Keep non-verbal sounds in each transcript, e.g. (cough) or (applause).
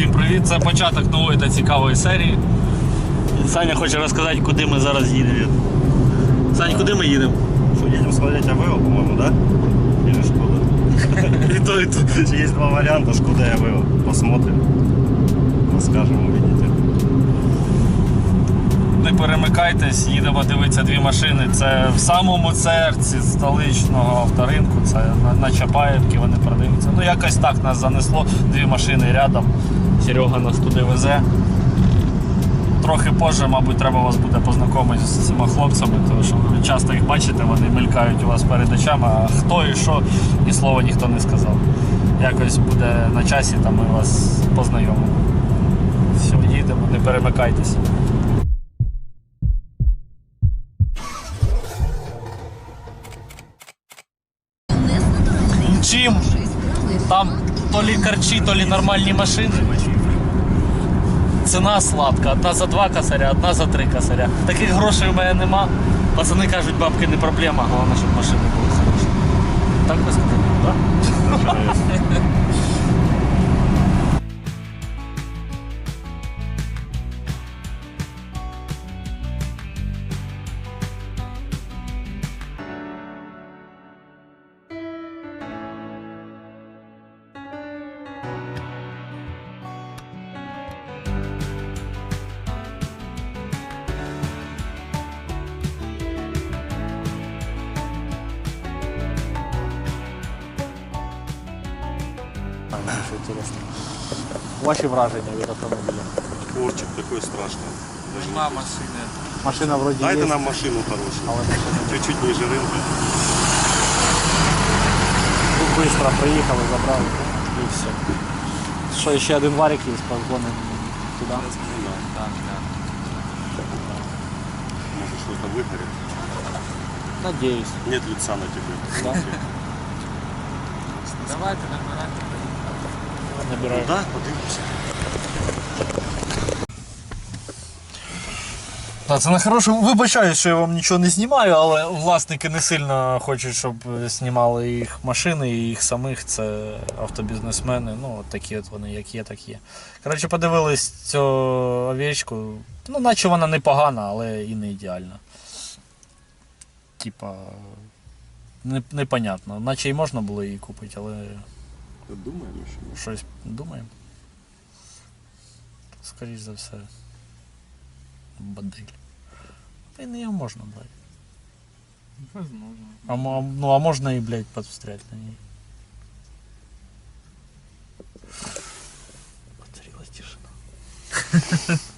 Всім привіт! Це початок нової та цікавої серії. Саня хоче розказати, куди ми зараз їдемо. Сань, куди ми їдемо? Что, едем смотреть АВО, по-моему, да? Или Шкода? (laughs) І то, і то. Есть два варианта, Шкода и АВО. Посмотрим. Расскажем, увидите. Не перемикайтесь, їдемо дивитися дві машини. Це в самому серці столичного авторинку, це на, на Чапаєвці вони продаються. Ну якось так нас занесло, дві машини рядом. Серега нас туди везе. Трохи позже, мабуть, треба вас буде познайомити з цими хлопцями, тому що ви часто їх бачите, вони мелькають у вас перед очами, а хто і що, ні слова ніхто не сказав. Якось буде на часі, там ми вас познайомимо. Все, їдемо, не перемикайтесь. Чим? Там то лі карчі, то ли нормальні машини. Ціна сладка, одна за два косаря, одна за три косаря. Таких грошей у мене нема. Пацани кажуть, бабки не проблема, головне, щоб машини були хороші. Так ви сказали, так? Що Ваші враження від автомобіля. Порчик такой страшный. Нема машини. Машина вроді Дайте є, нам машину хорошую. але машина Чуть-чуть ниже рынка. Тут швидко приїхали, забрали і все. Що, ще один варик є, позвонимо туди. Так, так. Может что-то выгорит. Надіюсь. Нет лица на тебе. Да? Давайте набирайте. Набираю. Да, подивимося. Та це не хороше. Вибачаю, що я вам нічого не знімаю, але власники не сильно хочуть, щоб знімали їх машини і їх самих. Це автобізнесмени. Ну, от такі от вони, як є, так є. Коротше, подивились цю овечку. Ну, наче вона непогана, але і не ідеальна. Типа. Непонятно. Наче і можна було її купити, але Думаємо, що щось думаємо. Скоріше за все. Бадель. Та й не його можна брати. Возможно. А, мо- ну, а можна і, блядь, подстрять на ній. Поцарилась тишина. (laughs)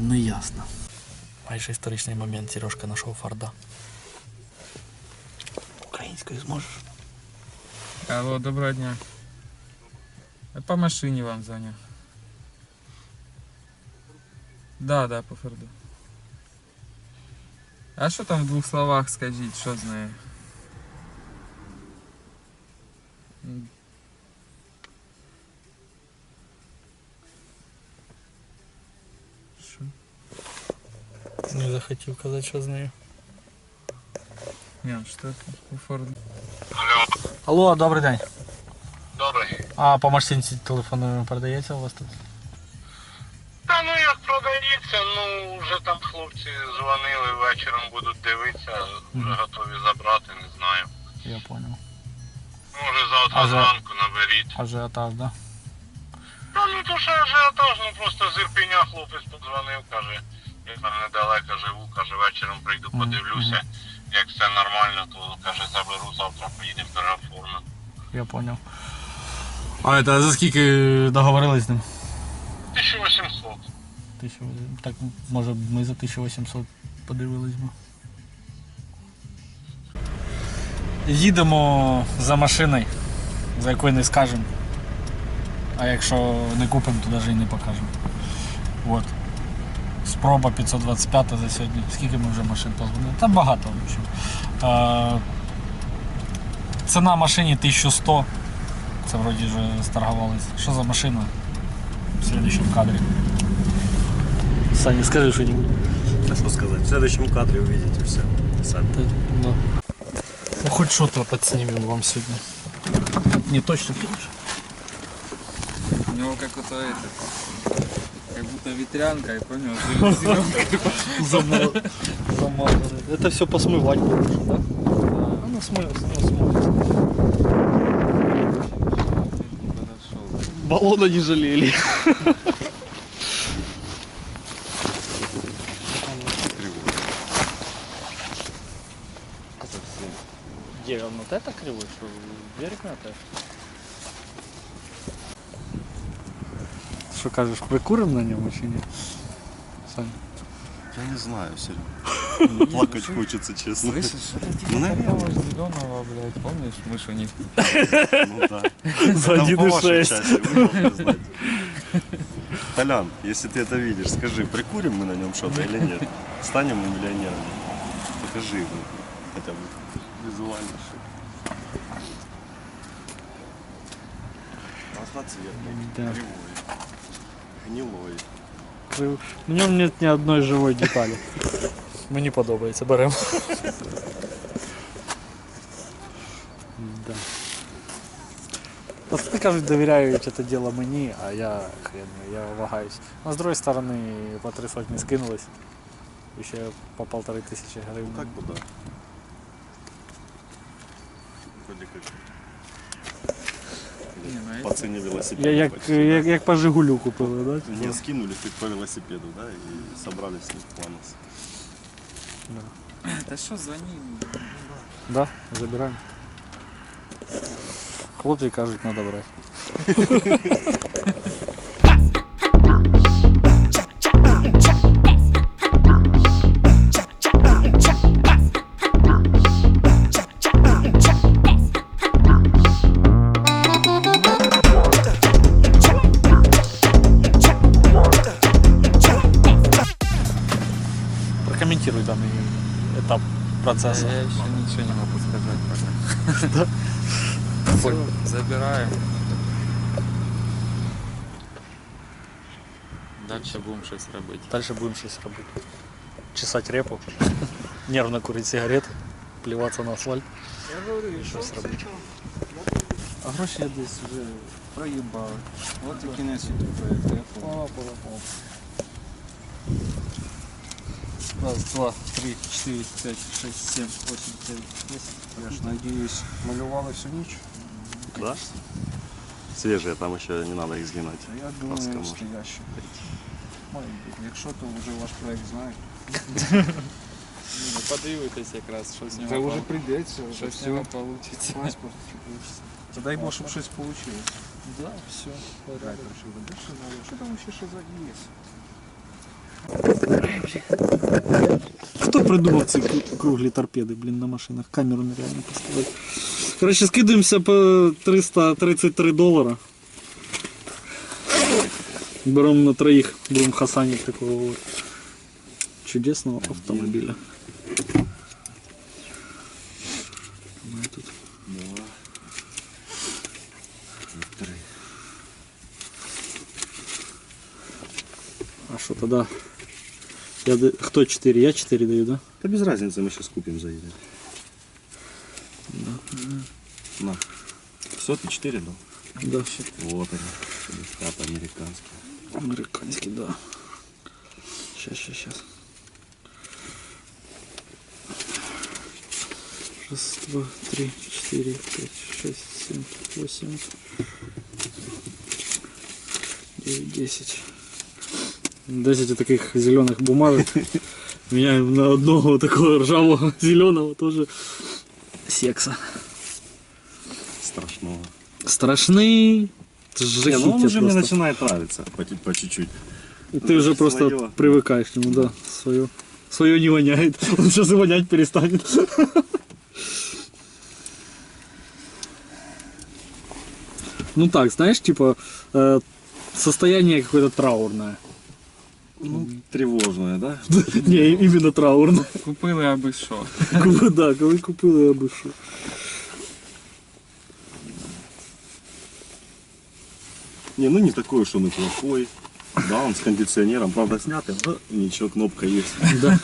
Неясно. Майже історичний момент Сережка знайшов Форда. Українською зможеш? Алло, доброго дня. Я по машине вам звоню. Да, да, по Форду. А що там в двох словах скажіть, що з нею? М. Що? Не захотів казати, що з нею. Ні, що у Форду? Алло, добрий день. Добрий. А по машинці телефоную продається у вас тут? Та ну як продається, ну вже там хлопці дзвонили вечором, будуть дивитися, вже готові забрати, не знаю. Я понял. Може завтра зранку наберіть. Ажіотаж, да? Та ну то що ажіотаж, ну просто з Ірпеня хлопець подзвонив, каже, я там недалеко живу, каже, вечором прийду, подивлюся. Як все нормально, то каже, заберу завтра, поїдемо переоформимо. Я понял. А это за скільки договорились з ним? 1800. Тисячу... Так, може ми за 1800 подивились би. Їдемо за машиною, за якою не скажемо. А якщо не купимо, то навіть і не покажемо. От. Спроба 525 за сьогодні. Скільки ми вже машин позвонили? Та багато, в общем. А, ціна машині 1100. Це вроді вже сторгувались. Що за машина? В следующем кадрі. Саня, скажи что-нибудь. А что сказать? В следующем кадре увидите все. Сами. Ну, хоть что-то подснимем вам сегодня. Не точно, конечно. У него как это, это как будто ветрянка, и понял. (laughs) Замазали. Это все посмывать лучше, да? Оно смоется, оно смоется. Баллона не жалели. Где он вот это кривой, что берег на это? Що кажеш, прикурим на ньому чи ні? Саня. Я не знаю, Серега. (laughs) Плакать хочется, честно. Слышишь, это Ну, типа наверное. такого зеленого, блядь, помнишь, мышь у них? Ну да. (laughs) За Там по 1,6. вашей части, вы должны знать. Толян, если ты это видишь, скажи, прикурим мы на нем что-то или нет? Станем мы миллионерами? Покажи ну, хотя бы визуально. что. Разноцветный, Да. кривой, гнилой. Крив- В ньому нет ні одної живої деталі. Мені подобається, беремо. Да. Пацани кажуть, довіряють це діло мені, а я хрен, я вагаюсь. Ну, з другої сторони, по три сотні скинулись. І ще по полтори тисячі гривень. Ну как бы да. Вроде как Не, ну, по цене велосипеда. Я, як, як, як по Жигулю купили, да? Не скинули ты по велосипеду, да, и собрали с них планос. Да что, звони. Да, забираємо. Хлопці кажуть, треба брати. (laughs) процесса. Я еще ничего не могу сказать пока. Всё, забираем. Дальше будем щось робити. Дальше будем щось робити. Чесать репу, (laughs) нервно курить сигарети, плеваться на асфальт. Я говорю, Щось робити. А гроші я десь вже проїбав. От і кінець ютуб проєкту. Раз, два, три, чотири, п'ять, шість, сім, восемь, дев'ять, десять. Я ж надіюсь, малювали всю ніч. Да? Свежие, там еще не надо их сгинать. А я Ласка думаю, може. що ящик. Має бути. Якщо, то вже ваш проєкт знають. Ну, подивитесь якраз, що з Це нього вже пол- прийдеться, що вже з нього все. получиться. Паспорт. Та дай Бог, щоб щось вийшло. Да, все. Що там ще що за є? Хто придумав ці кру- круглі торпеди, блін, на машинах? Камеру нереально поставити. Коротше, скидаємося по 333 долара. Беремо на троїх, будемо хасанити такого от чудесного автомобіля. Ми тут. А що тоді? Я, да- хто 4? Я 4 даю, да? Да без разницы, мы сейчас купим заедем. На. Сотки 4, да? Да. Вот они. Шелестят американские. Американський, да. Щас, щас, щас. Раз, два, три, четыре, пять, шесть, семь, восемь, девять, десять. Десять таких зеленых бумажек. (laughs) Меняем на одного такого ржавого (laughs) зеленого тоже секса. Страшного. Страшный. Не, ну он уже мне просто. начинает нравиться по, чуть-чуть. Ты уже просто Своё. привыкаешь к нему, да. Свое. Свое не воняет. (laughs) Он сейчас и вонять перестанет. Ну так, знаешь, типа э, состояние какое-то траурное. Ну, тревожное, да? (laughs) Не, именно траурное. Купили аби що. Коли, да, коли купили аби що. Не, ну не такой уж он и плохой. Да, он с кондиционером, правда, снятый, но ничего, кнопка есть. Да.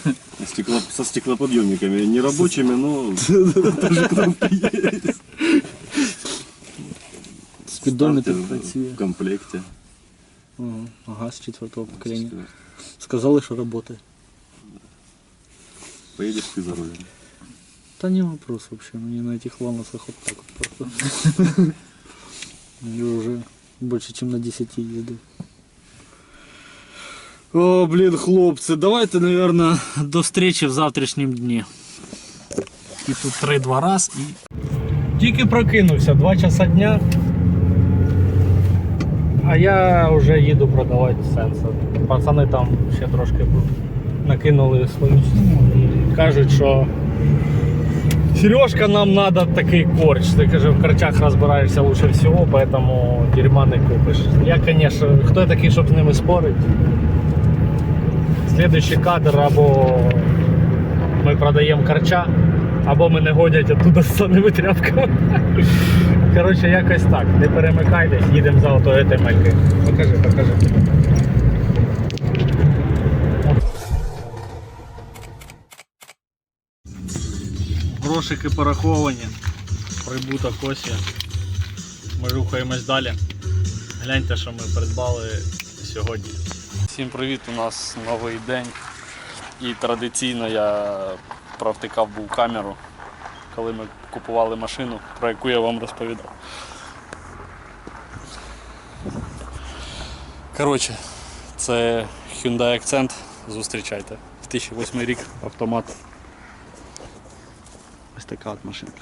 Стекло, со стеклоподъемниками, не рабочими, но тоже кнопка есть. Спидометр в комплекте. Ага, ага, с четвертого поколения. Сказали, что работает. Поедешь ты за рулем. Да не вопрос вообще, мне на этих ланосах вот так вот просто. Я уже больше, чем на 10 еду. О, блин, хлопці, давайте, наверное, до встречи в завтрашнім дні. І тут три-два раз і. Тільки прокинувся, 2 часа дня. А я вже їду продавати сенсор. Пацани там ще трошки накинули свою і кажуть, що Сережка, нам надо такий корч. Ти каже, в корчах розбираєшся лучше всього, поэтому дерьма не купиш. Я, конечно, хто я такий, щоб з ними спорити? Слідуючий кадр або ми продаємо корча, або мене годять оттуда з саними тряпками. Коротше, якось так. Не перемикайтесь, їдемо за отою темелькою. Покажи, покажи. Грошики пораховані, прибуток ось є. Ми рухаємось далі. Гляньте, що ми придбали сьогодні. Всім привіт! У нас новий день. І традиційно я провтикав був камеру, коли ми купували машину, про яку я вам розповідав. Коротше, це Hyundai Accent. Зустрічайте. 2008 рік автомат. Ось така от машинка.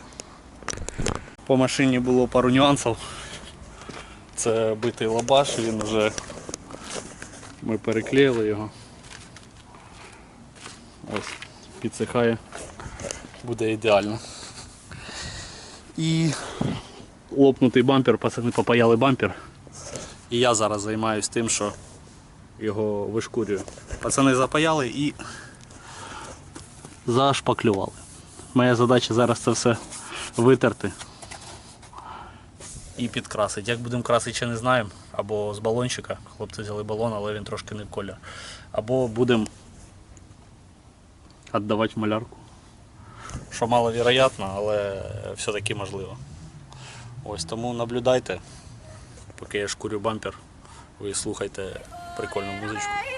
По машині було пару нюансів. Це битий лабаш, він вже ми переклеїли його. Ось, підсихає, буде ідеально. І лопнутий бампер, пацани попаяли бампер. І я зараз займаюся тим, що його вишкурюю. Пацани запаяли і зашпаклювали. Моя задача зараз це все витерти і підкрасити. Як будемо красити, ще не знаємо. Або з балончика. Хлопці взяли балон, але він трошки не колір. Або будемо віддавати малярку. Що маловероятно, але все-таки можливо. Ось тому наблюдайте, поки я шкурю бампер, ви слухайте прикольну музичку.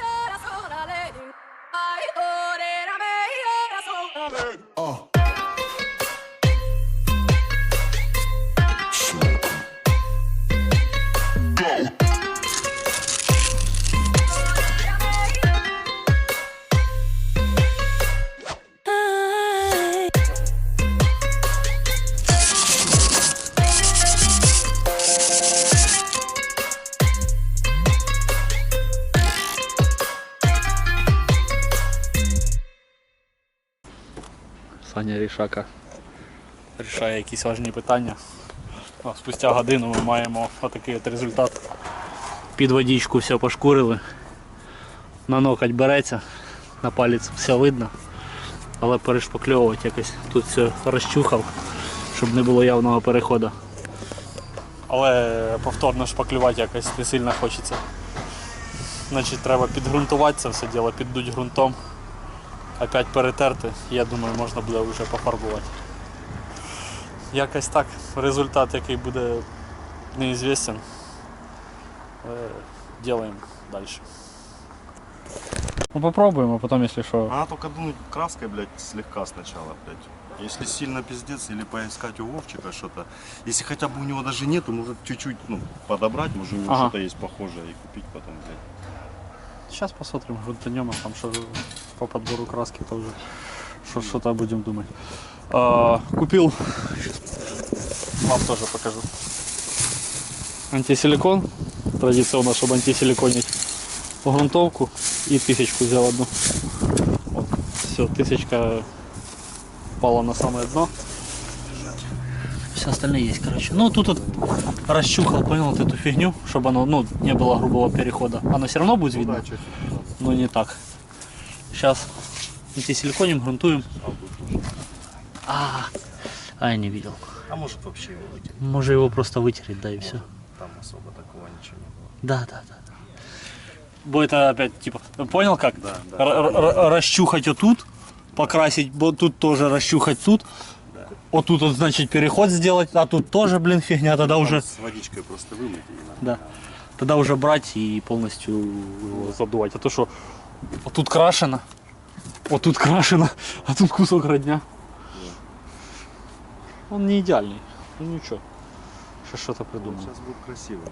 Саня Рішака рішає якісь важні питання. А спустя годину ми маємо отакий от результат. Під водичку все пошкурили. На ноготь береться, на палець все видно. Але перешпакльовувати якось тут все розчухав, щоб не було явного переходу. Але повторно шпаклювати якось не сильно хочеться. Значить треба підґрунтувати це все діло, піддуть ґрунтом опять перетерти, я думаю, можна буде вже пофарбувати. Якось так. Результат, який буде неізвісен. Делаем дальше. Ну попробуем, а потом, если что. Она только дунуть краской, блядь, слегка сначала, блядь. Если сильно пиздец, или поискать у Вовчика что-то. Если хотя бы у него даже нету, может чуть-чуть ну, подобрать, может у него Ага. что-то есть похожее и купить потом, блядь. Сейчас посмотрим, грунтанем, а там что по подбору краски тоже что- что-то будем думать. А, купил, вам тоже покажу. Антисиликон, традиционно, чтобы антисиликонить грунтовку и тысячку взял одну. Вот. Все, тысячка пала на самое дно. Все остальные есть, короче. Ну, тут вот расчухал, понял, вот эту фигню, чтобы оно, ну, не было грубого перехода. Оно все равно будет видно, но не так. Сейчас антисиликоним, грунтуем. А, а я не видел. А может вообще его выкинуть? Можно его просто вытереть, да, и все. Там особо такого ничего не было. Да, да, да. да. Это опять, типа, понял как? Да, Р- р- р- расчухать вот тут, покрасить, вот тут тоже расчухать тут отут, от, значить, переход зробити, а тут теж, блін, фігня, тоді вже. С водичкой просто вымыть и надо. Да. Тогда уже брать и полностью его задувать. А то что, вот тут крашено, вот тут крашено, (laughs) а тут кусок родня. Он не идеальный. Ну ничего. Ще что-то придумаем. Сейчас будет красиво.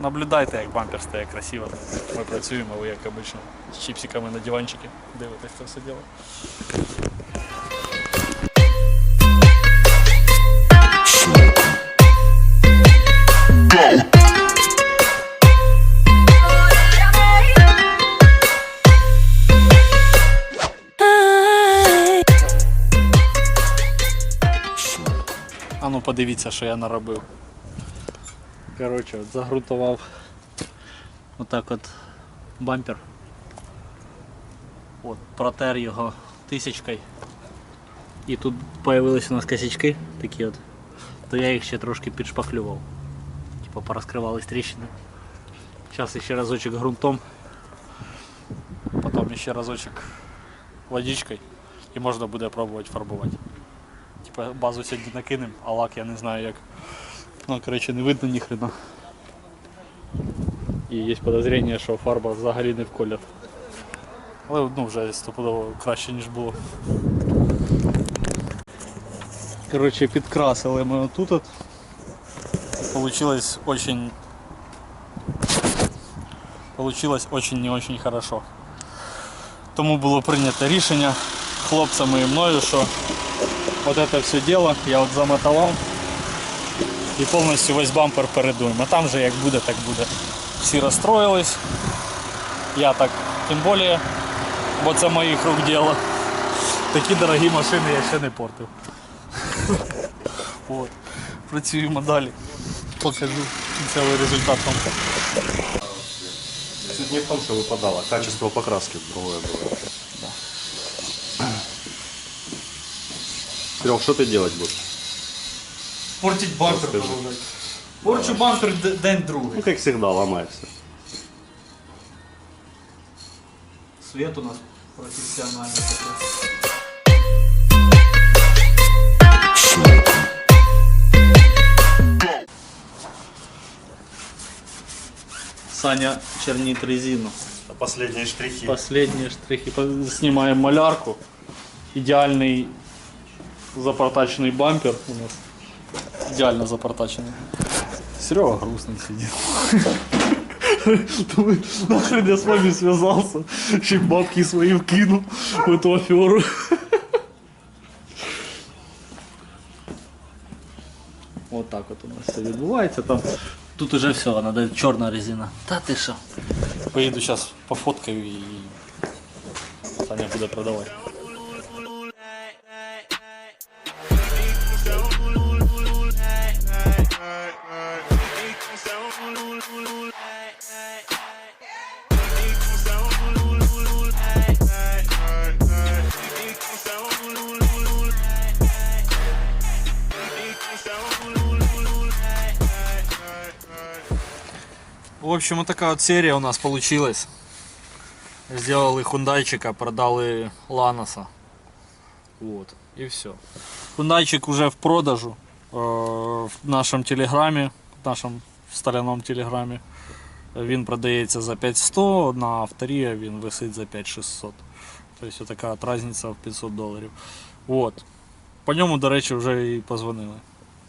Наблюдайте, як бампер стає красиво. Ми працюємо, ви як обично з чіпсиками на диванчики дивитесь це все діло. ну подивіться, що я наробив. Коротше, от загрунтував отак от бампер. От, протер його тисячкою. І тут появились у нас косячки такі от. То я їх ще трошки підшпаклював. Типа порозкривались тріщини. Зараз ще разочок ґрунтом. Потім ще разочок водичкою. І можна буде пробувати фарбувати. Типа базу сьогодні накинем, а лак я не знаю як. Ну, коротше, не видно ніхрена. І є подозріння, що фарба взагалі не в колір. Але ну, вже стопудово краще, ніж було. Коротше, підкрасили ми отут. От. Получилось очень... Получилось очень не очень хорошо. Тому було прийнято рішення хлопцями і мною, що от це все діло я от замотовав і повністю весь бампер передуємо. А там же як буде, так буде. Всі розстроїлись. Я так тим більше, бо це моїх рук діло. Такі дорогі машини я ще не портив. От. (laughs) Працюємо далі. Покажу кінцевий результат вам. Суть не в том, что выпадало, качество покраски другое было. Серег, что ты делать будешь? Портить бампер. Розкажи. продовжать. Порчу бампер д- день другий. Ну, как всегда, ломается. Свет у нас професіональний такий. Саня чернит резину. Последние штрихи. Последние штрихи. По- Снимаем малярку. Идеальный запортаченный бампер у нас. Идеально запортаченный. Серега грустный сидит. Думаю, нахрен я с вами связался. Еще и бабки свои вкинул в эту аферу. Вот так вот у нас все відбувається. Там тут уже все, надо чорна резина. Та ти що? Поїду зараз пофоткаю і Саня буде продавати. В общем, вот такая вот серия у нас получилась. Сделали хундайчика, продали Ланоса. Вот, и все. Хундайчик уже в продажу э, в нашому телеграмі, в нашому сталяному телеграмі. Він продається за 5100, на авторія він висить за 5600. Тобто така от різниця в 500 доларів. Вот. По ньому, до речі, вже і позвонили.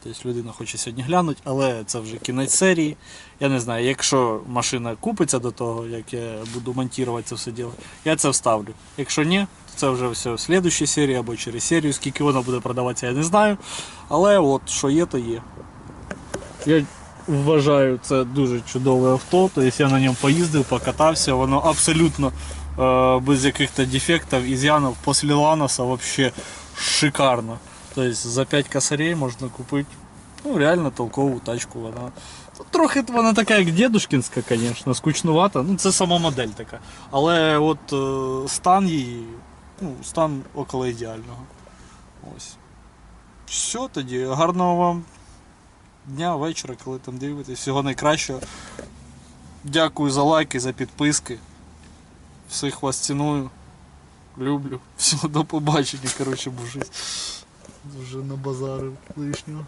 Тобто людина хоче сьогодні глянути, але це вже кінець серії. Я не знаю, якщо машина купиться до того, як я буду монтувати це все діло, я це вставлю. Якщо ні, то це вже все в слідчій серії або через серію. Скільки вона буде продаватися, я не знаю. Але от що є, то є. Я вважаю, це дуже чудове авто. Тобто я на ньому поїздив, покатався, воно абсолютно е, без якихось дефектів, ізянів. Після Ланоса взагалі шикарно. Тобто за 5 косарей можна купити ну, реально толкову тачку. Вона трохи вона така, як дедушкінська, звісно, скучнувата. Ну, це сама модель така. Але от е, стан її, ну, стан около ідеального. Ось. Все тоді. Гарного вам дня, вечора, коли там дивитесь. Всього найкращого. Дякую за лайки, за підписки. Всіх вас ціную. Люблю. Всього до побачення, коротше, бужись. Вже набазарив лишнього.